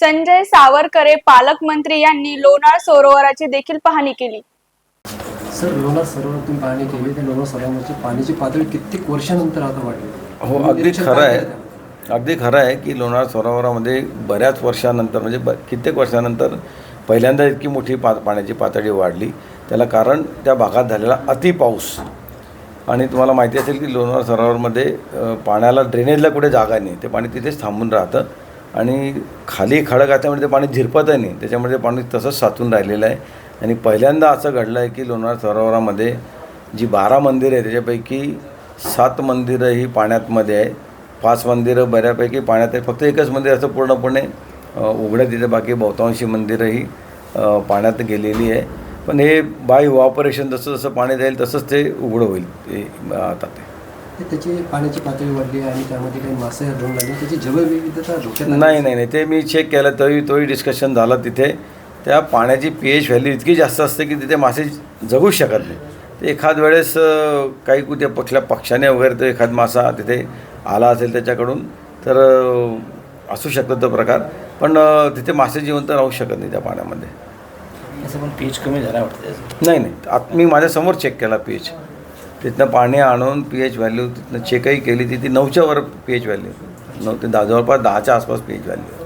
संजय सावरकरे पालकमंत्री यांनी लोणार सरोवराची देखील पाहणी केली. सर लोणार सरोवरातून पाहणी केली तर लोणार सरोवराची पाण्याची पातळी कित्येक वर्षानंतर आता वाढली. हो अगदी खरं आहे. अगदी खरं आहे की लोणार सरोवरामध्ये बऱ्याच वर्षानंतर म्हणजे ब कित्येक वर्षानंतर पहिल्यांदा इतकी मोठी पा पाण्याची पातळी वाढली. त्याला कारण त्या भागात झालेला अतिपाऊस आणि तुम्हाला माहिती असेल की लोणार सरोवरमध्ये पाण्याला ड्रेनेजला कुठे जागा नाही. ते पाणी तिथेच थांबून राहतं. आणि खाली खडक असल्यामुळे ते पाणी झिरपतही नाही. त्याच्यामुळे ते पाणी तसंच साचून राहिलेलं आहे. आणि पहिल्यांदा असं घडलं आहे की लोणार सरोवरामध्ये जी बारा मंदिरं आहे त्याच्यापैकी सात मंदिरं ही पाण्यातमध्ये आहे पाच मंदिरं बऱ्यापैकी पाण्यात आहे फक्त एकच मंदिर असं पूर्णपणे उघड्यात उघडं तिथे बाकी बहुतांशी मंदिरं ही पाण्यात गेलेली आहे. पण हे बाय ऑपरेशन जसं जसं पाणी जाईल तसंच ते उघडं होईल. ते आता ते. तर त्याची पाण्याची पातळी वाढली आणि त्यामध्ये काही मासे आढळून लागले त्याची जैवविविधता धोक्यात आली. नाही नाही नाही. ते मी चेक केलं तरी तोही डिस्कशन झालं तिथे. त्या पाण्याची पी एच व्हॅल्यू इतकी जास्त असते की तिथे मासे जगूच शकत नाही. ते एखाद वेळेस अ, काही कुठे कुठल्या पक्षाने वगैरे तो एखाद मासा तिथे आला असेल त्याच्याकडून तर अ, असू शकतो तो प्रकार. पण अ, तिथे मासे जिवंत राहू शकत नाही त्या पाण्यामध्ये. असं पण पीच कमी झाला वाटतं त्याचं. नाही नाही. आत मी माझ्यासमोर चेक केला पी एच तिथनं पाणी आणून पी एच व्हॅल्यू तिथनं चेकही केली ती ती नऊच्यावर पी एच व्हॅल्यू नऊ ते दहा जवळपास दहाच्या आसपास पी एच व्हॅल्यू